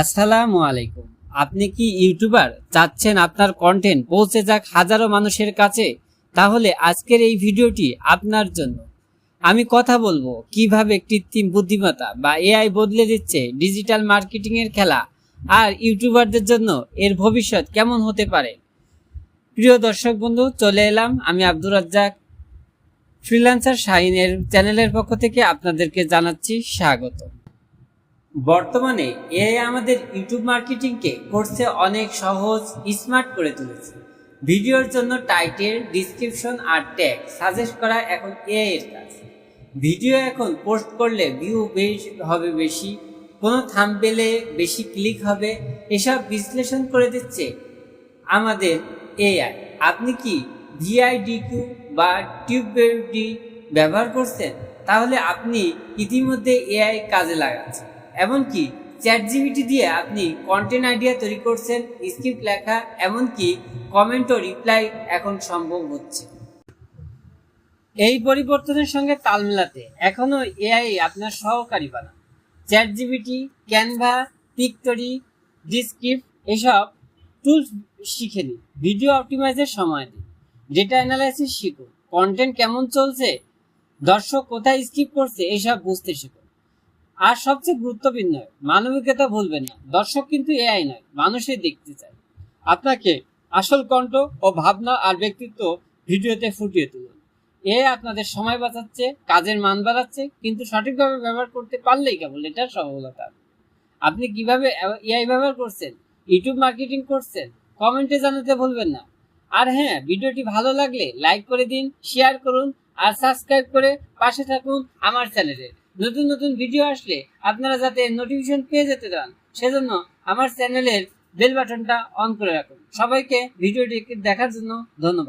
আসসালামু আলাইকুম। আপনি কি ইউটিউবার? চাচ্ছেন আপনার কন্টেন্ট পৌঁছে যাক হাজারো মানুষের কাছে? তাহলে আজকের এই ভিডিওটি আপনার জন্য। আমি কথা বলব কীভাবে কৃত্রিম বুদ্ধিমত্তা বা এআই বদলে দিচ্ছে ডিজিটাল মার্কেটিং এর খেলা আর ইউটিউবারদের জন্য এর ভবিষ্যৎ কেমন হতে পারে। প্রিয় দর্শক বন্ধু, চলে এলাম আমি আব্দুর রাজ্জাক। ফ্রিল্যান্সার শাহিনের চ্যানেলের পক্ষ থেকে আপনাদেরকে জানাচ্ছি স্বাগত। বর্তমানে এআই আমাদের ইউটিউব মার্কেটিংকে করছে অনেক সহজ, স্মার্ট করে তুলেছে। ভিডিওর জন্য টাইটেল, ডিসক্রিপশন আর ট্যাগ সাজেস্ট করা এখন এআই এর কাজ। ভিডিও এখন পোস্ট করলে ভিউ বেশ, হবে বেশি, কোনো থাম্বেলে বেশি ক্লিক হবে, এসব বিশ্লেষণ করে দিচ্ছে আমাদের এআই। আপনি কি ভিআইডিকিউ বা টিউবডি ব্যবহার করছেন? তাহলে আপনি ইতিমধ্যে এআই কাজে লাগাচ্ছেন। এমনকি চ্যাট জিবিটি দিয়ে আপনি কন্টেন্ট আইডিয়া তৈরি করছেন স্ক্রিপ্ট লেখা, এমনকি কমেন্ট ও রিপ্লাই এখন সম্ভব হচ্ছে। এই পরিবর্তনের সঙ্গে তাল মেলাতে এখনও এআই আপনার সহকারী বানা chat GPT Canva Pictory Descript এসব টুলস শিখে নিন। ভিডিও অপটিমাইজের সময় দিন। ডেটা অ্যানালাইসিস শিখুন। কন্টেন্ট কেমন চলছে? দর্শক কোথায় স্কিপ করছে? এসব বুঝতে শিখুন। আর সবচেয়ে গুরুত্বপূর্ণ, মানবিকতা ভুলবেন না। দর্শক কিন্তু এআই নয়, মানুষই দেখতে চায়। আপনাকে আসল কণ্ঠ ও ভাবনা আর ব্যক্তিত্ব ভিডিওতে ফুটিয়ে তুলুন। এ আপনাদের সময় বাঁচাচ্ছে, কাজের মান বাড়াচ্ছে, কিন্তু সঠিকভাবে ব্যবহার করতে পারলেই কেবল এটা সফলতা। আপনি কীভাবে এআই ব্যবহার করছেন, ইউটিউব মার্কেটিং করছেন, কমেন্টে জানাতে ভুলবেন না। আর হ্যাঁ ভিডিওটি ভালো লাগলে লাইক করে দিন, শেয়ার করুন, আর সাবস্ক্রাইব করে পাশে থাকুন আমার চ্যানেলে। নতুন নতুন ভিডিও আসলে আপনারা যাতে নোটিফিকেশন পেয়ে যেতে চান, সেজন্য আমার চ্যানেলের বেল বাটনটা অন করে রাখুন। সবাইকে ভিডিওটি দেখার জন্য ধন্যবাদ।